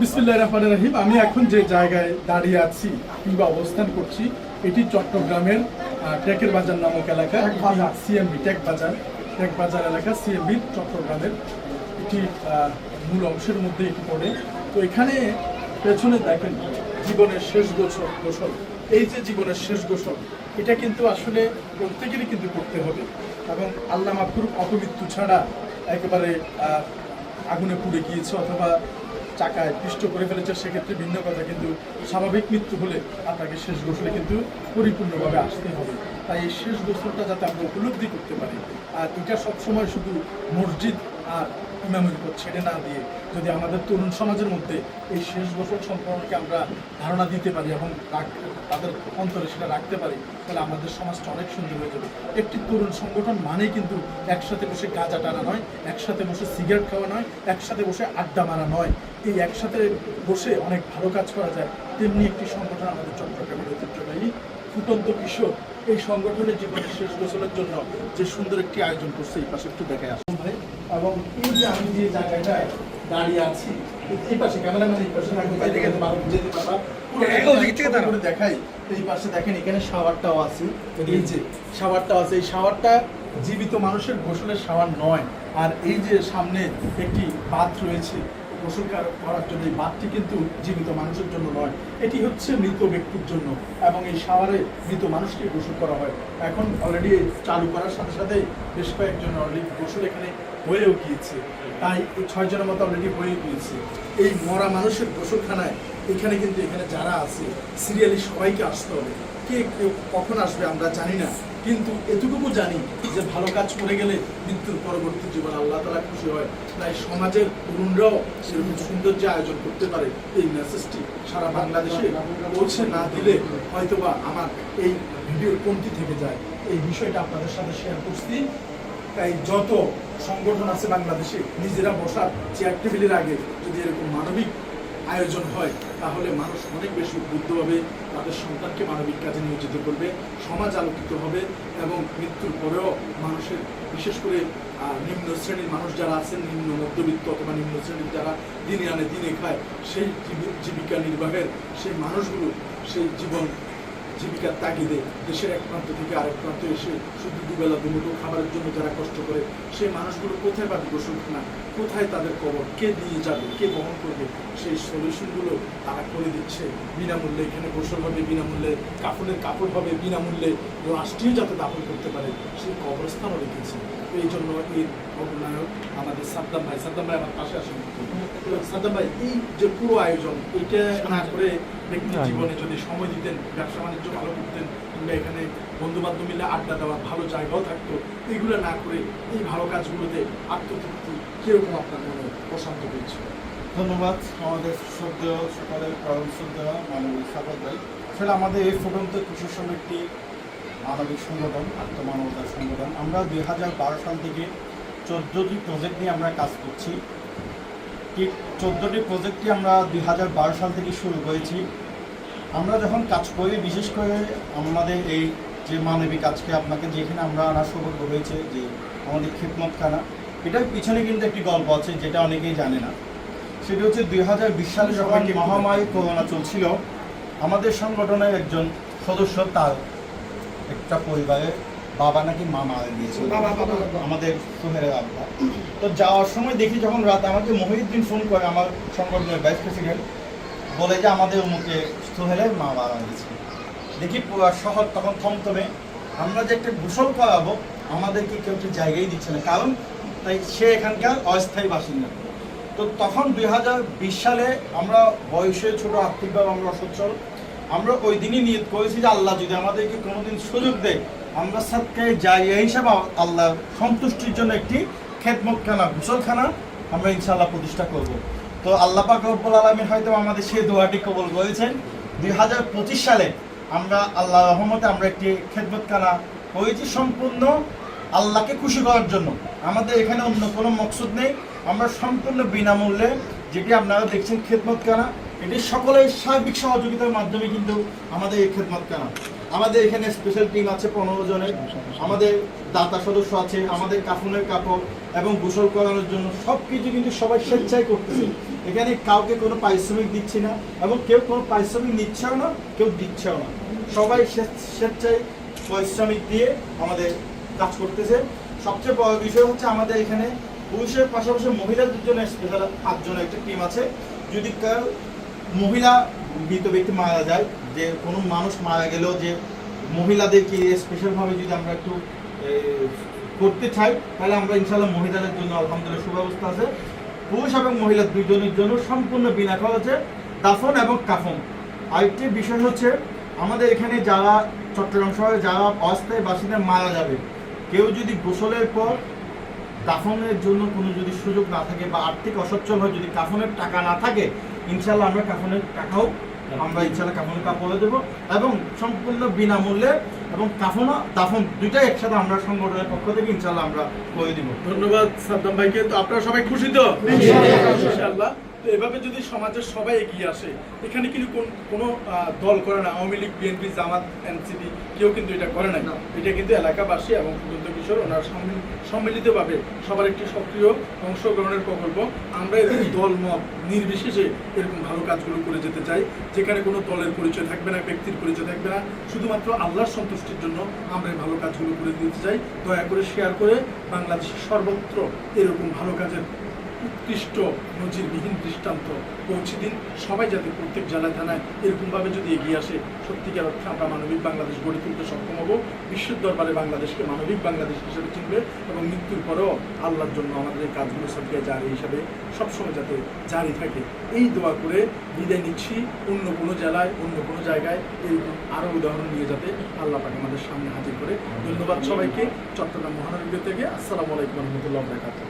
বিসমুল্লাহ রহমান রহিম আমি এখন যে জায়গায় দাঁড়িয়ে আছি কিংবা অবস্থান করছি এটি চট্টগ্রামের টেকের বাজার নামক এলাকা সিএমবি টেক বাজার টেক বাজার এলাকা সিএমবি চট্টগ্রামের। এটি আহ, মূল অংশের মধ্যে এটি পড়ে তো এখানে পেছনে দেখেন জীবনের শেষ গোসল গোসল। এই যে জীবনের শেষ গোসল এটা কিন্তু আসলে প্রত্যেকেরই কিন্তু করতে হবে। এবং আল্লাহ মাহফুর অপমৃত্যু ছাড়া একেবারে আগুনে পুড়ে গিয়েছে অথবা চাকায় পিষ্ট করে ফেলেছে, সেক্ষেত্রে ভিন্ন কথা, কিন্তু স্বাভাবিক মৃত্যু হলে আপনাকে শেষ গোসলে কিন্তু পরিপূর্ণভাবে আসতে হবে। তাই এই শেষ গোসলটা যাতে আমরা উপলব্ধি করতে পারি, আর এটা সবসময় শুধু মসজিদ আর ইমামের উপর ছেড়ে না দিয়ে যদি আমাদের তরুণ সমাজের মধ্যে এই শেষ গোসল সম্পর্কে আমরা ধারণা দিতে পারি এবং তাদের অন্তরে সেটা রাখতে পারি, তাহলে আমাদের সমাজটা অনেক সুন্দর হয়ে যাবে। একটি তরুণ সংগঠন মানেই কিন্তু একসাথে বসে গাঁজা টানা নয়, একসাথে বসে সিগারেট খাওয়া নয়, একসাথে বসে আড্ডা মারা নয়। এই একসাথে বসে অনেক ভালো কাজ করা যায়। তেমনি একটি সংগঠন আমাদের চট্টগ্রামের ঐতিহ্যবাহী ফুটন্ত কিশোর। এই সংগঠনের জীবনের শেষ গোসলের জন্য যে সুন্দর একটি আয়োজন করছে, এই পাশে একটু দেখে আসুন ভাই এবং এই যে আমি যে জায়গাটায় দাঁড়িয়ে আছি এই পাশে ক্যামেরাম্যান এই পাশে যেতে পারবা দেখাই। এই পাশে দেখেন এখানে শাওয়ারটাও আছে এই যে শাওয়ারটাও আছে। এই শাওয়ারটা জীবিত মানুষের গোসলের শাওয়ার নয়। আর এই যে সামনে একটি বাথ রয়েছে গোসল করার জন্য এই বাথটি কিন্তু জীবিত মানুষের জন্য নয়। এটি হচ্ছে মৃত ব্যক্তির জন্য এবং এই শাওয়ারে মৃত মানুষকে গোসল করা হয়। এখন অলরেডি চালু করার সাথে সাথে বেশ কয়েকজন অলরেডি গোসল এখানে হয়েও গিয়েছে। তাই এই ছয় জনের মতো অলরেডি হয়ে গিয়েছে। এই মরা মানুষের গোসলখানায় এখানে কিন্তু এখানে যারা আছে সিরিয়ালি সবাইকে আসতে হবে। কে কেউ কখন আসবে আমরা জানি না। কিন্তু এতটুকু জানি যে ভালো কাজ করে গেলে মৃত্যুর পরবর্তী জীবন আল্লাহ তালা খুশি হয়। তাই সমাজের তরুণরাও সেরকম সুন্দর যে আয়োজন করতে পারে এই মেসেজটি সারা বাংলাদেশে পৌঁছে না দিলে হয়তোবা আমার এই ভিডিওর কমতি থেকে যায়। এই বিষয়টা আপনাদের সাথে শেয়ার করছি। তাই যত সংগঠন আছে বাংলাদেশে, নিজেরা বসার চেয়ার টেবিলের আগে যদি এরকম মানবিক আয়োজন হয়, তাহলে মানুষ অনেক বেশি উদ্বুদ্ধ হবে, তাদের সন্তানকে মানবিক কাজে নিয়োজিত করবে, সমাজ আলোকিত হবে এবং মৃত্যুর পরেও মানুষের, বিশেষ করে নিম্ন শ্রেণির মানুষ যারা আছেন, নিম্ন মধ্যবিত্ত অথবা নিম্ন শ্রেণির যারা দিনে আনে দিনে খায়, সেই জীবিকা নির্বাহের সেই মানুষগুলো, সেই জীবন জীবিকার তাগিদে দেশের এক প্রান্ত থেকে আরেক প্রান্তে এসে শুধু দুবেলা দুমুঠো খাবারের জন্য যারা কষ্ট করে সেই মানুষগুলো কোথায় পাবে না, কোথায় তাদের কবর? কে দিয়ে যাবে? কে বহন করবে? সেই সলিউশনগুলো তারা করে দিচ্ছে। বিনামূল্যে এখানে গোসল হবে, বিনামূল্যে কাপড়ের কাপড় হবে, বিনামূল্যে লাশটিও যাতে দাপন করতে পারে, সেই কবরস্থানও রেখেছে। এই জন্য এই আমাদের সাদ্দাম ভাই সাদ্দাম ভাই আমার পাশে আসেন। সাদ্দাম ভাই এই যে পুরো আয়োজন না করে ব্যক্তি জীবনে যদি সময় দিতেন ব্যবসা বাণিজ্য ভালো করতেন কিংবা এখানে বন্ধু বান্ধব মিলে আড্ডা দেওয়ার ভালো জায়গাও থাকতো এইগুলো না করে এই ভালো কাজগুলোতে আত্মতৃপ্তি কীরকম আপনার মনে প্রশান্ত ধন্যবাদ আমাদের শ্রদ্ধেয় সকালের মানবিক ভাই। আসলে আমাদের এই ফুটন্ত কৃষি সমিতি মানবিক সংগঠন আত্মমানবতার সংগঠন। আমরা দুই হাজার বারো সাল থেকে চোদ্দোটি প্রজেক্ট নিয়ে আমরা কাজ করছি। ঠিক চোদ্দোটি প্রজেক্টটি আমরা দুই হাজার বারো সাল থেকে শুরু করেছি। আমরা যখন কাজ করি বিশেষ করে আমাদের এই যে মানবিক আজকে আপনাকে যেখানে আমরা আনার সৌভাগ্য হয়েছে যে আমাদের খেদমতখানা এটার পিছনে কিন্তু একটি গল্প আছে যেটা অনেকেই জানে না। সেটা হচ্ছে দুই হাজার বিশ সালে যখন মহামারী করোনা চলছিল আমাদের সংগঠনের একজন সদস্য তার একটা পরিবারের বাবা নাকি মা মারা গিয়েছিল আমাদের সোহেরের আব্বা। তো যাওয়ার সময় দেখি যখন রাত আমাকে মহিউদ্দিন ফোন করে আমার সংগঠনের ভাইস প্রেসিডেন্ট বলে যে আমাদের মুখে সোহেলের মা মারা গেছে দেখি শহর তখন থমথমে আমরা যে একটা গোসল করাবো আমাদেরকে কেউ একটু জায়গায় দিচ্ছে না। কারণ তাই সে এখানকার অস্থায়ী বাসিন্দা। তো তখন দুই হাজার বিশ সালে আমরা বয়সে ছোট আর্থিকভাবে আমরা অসচ্ছল আমরা ওই দিনই নিয়ত করেছি যে আল্লাহ যদি আমাদেরকে কোনোদিন সুযোগ দেয়, আমরা সাতকায় জারিয়া হিসাবে আল্লাহ সন্তুষ্টির জন্য একটি খেদমতখানা, গোসলখানা আমরা ইনশাআল্লাহ প্রতিষ্ঠা করব। তো আল্লাহ পাক রব্বুল আলমী হয়তো আমাদের সেই দোয়াটি কবল করেছেন। দুই হাজার পঁচিশ সালে আমরা আল্লাহ রহমতে আমরা একটি খেদমতখানা করেছি সম্পূর্ণ আল্লাহকে খুশি করার জন্য। আমাদের এখানে অন্য কোনো মকসুদ নেই। আমরা সম্পূর্ণ বিনামূল্যে যেটি আপনারা দেখছেন খেদমতখানা এটি সকলের সার্বিক সহযোগিতার মাধ্যমে কিন্তু আমাদের এই খেদমতখানা আমাদের এখানে স্পেশাল টিম আছে পনেরো জনের। আমাদের দাতা সদস্য আছে, আমাদের কাফনের কাপড় এবং গোসল করানোর জন্য সব কিছু কিন্তু সবাই স্বেচ্ছায় করতেছে। এখানে কাউকে কোনো পারিশ্রমিক দিচ্ছি না এবং কেউ কোনো পারিশ্রমিক নিচ্ছেও না, কেউ দিচ্ছেও না। সবাই স্বেচ্ছ- স্বেচ্ছায় পারিশ্রমিক দিয়ে আমাদের কাজ করতেছে। সবচেয়ে বড় বিষয় হচ্ছে আমাদের এখানে পুরুষের পাশাপাশি মহিলাদের জন্য স্পেশাল পাঁচজন একটা টিম আছে। যদি কারও মহিলা মৃত ব্যক্তি মারা যায়, যে কোনো মানুষ মারা গেলেও যে মহিলাদেরকে স্পেশালভাবে যদি আমরা একটু করতে চাই, তাহলে আমরা ইনশাল্লাহ মহিলাদের জন্য আলহামদুলিল্লাহ সুব্যবস্থা আছে। পুরুষ এবং মহিলা দুজনের জন্য সম্পূর্ণ বিনা খরচে দাফন এবং কাফন। আরেকটি বিষয় হচ্ছে, আমাদের এখানে যারা চট্টগ্রাম শহরে যারা অস্থায়ী বাসিন্দা মারা যাবে, কেউ যদি গোসলের পর কাফনের জন্য কোনো যদি সুযোগ না থাকে বা আর্থিক অসচ্ছল হয় যদি কাফনের টাকা না থাকে ইনশাল্লাহ আমরা কাফনের টাকাও আমরা ইনশাল্লাহ কাফনের কাপড়ে দেবো এবং সম্পূর্ণ বিনামূল্যে এবং কাফন দাফন দুইটাই একসাথে আমরা সংগঠনের পক্ষ থেকে ইনশাল্লাহ আমরা করে দিব। ধন্যবাদ সাদ্দাম ভাইকে। তো আপনারা সবাই খুশি তো? ইনশাআল্লাহ। তো এভাবে যদি সমাজের সবাই এগিয়ে আসে এখানে কিন্তু কোন- কোনো দল করে না। Awami League BNP Jamaat NCP কেউ কিন্তু এটা করে না। এটা কিন্তু এলাকাবাসী এবং ফুটন্ত কিশোর ওনারা সম্মিল- সম্মিলিতভাবে সবার একটি সক্রিয় অংশগ্রহণের প্রকল্প। আমরা এরকম দল মত নির্বিশেষে এরকম ভালো কাজগুলো করে যেতে চাই যেখানে কোনো দলের পরিচয় থাকবে না ব্যক্তির পরিচয় থাকবে না। শুধুমাত্র আল্লাহর সন্তুষ্টির জন্য আমরা এই ভালো কাজগুলো করে দিতে চাই। দয়া করে শেয়ার করে বাংলাদেশের সর্বত্র এরকম ভালো কাজের উৎকৃষ্ট নজিরবিহীন দৃষ্টান্ত পৌঁছে দিন। সবাই যাতে প্রত্যেক জেলায় থানায় এরকমভাবে যদি এগিয়ে আসে, সত্যিকার অর্থে আমরা মানবিক বাংলাদেশ গড়ে তুলতে সক্ষম হব। বিশ্বের দরবারে বাংলাদেশকে মানবিক বাংলাদেশ হিসেবে চিনবে এবং মৃত্যুর পরেও আল্লাহর জন্য আমাদের এই কাজগুলো সবকে জারি হিসাবে সবসময় যাতে জারি থাকে। এই দোয়া করে বিদায় নিচ্ছি। অন্য কোনো জেলায়, অন্য কোনো জায়গায় এরকম আরও উদাহরণ নিয়ে যাতে আল্লাহ পাক আমাদের সামনে হাজির করে। ধন্যবাদ সবাইকে। চট্টগ্রাম মহানগরী থেকে আসসালামু আলাইকুম রহমতুল্লাহ বরকাতুহ।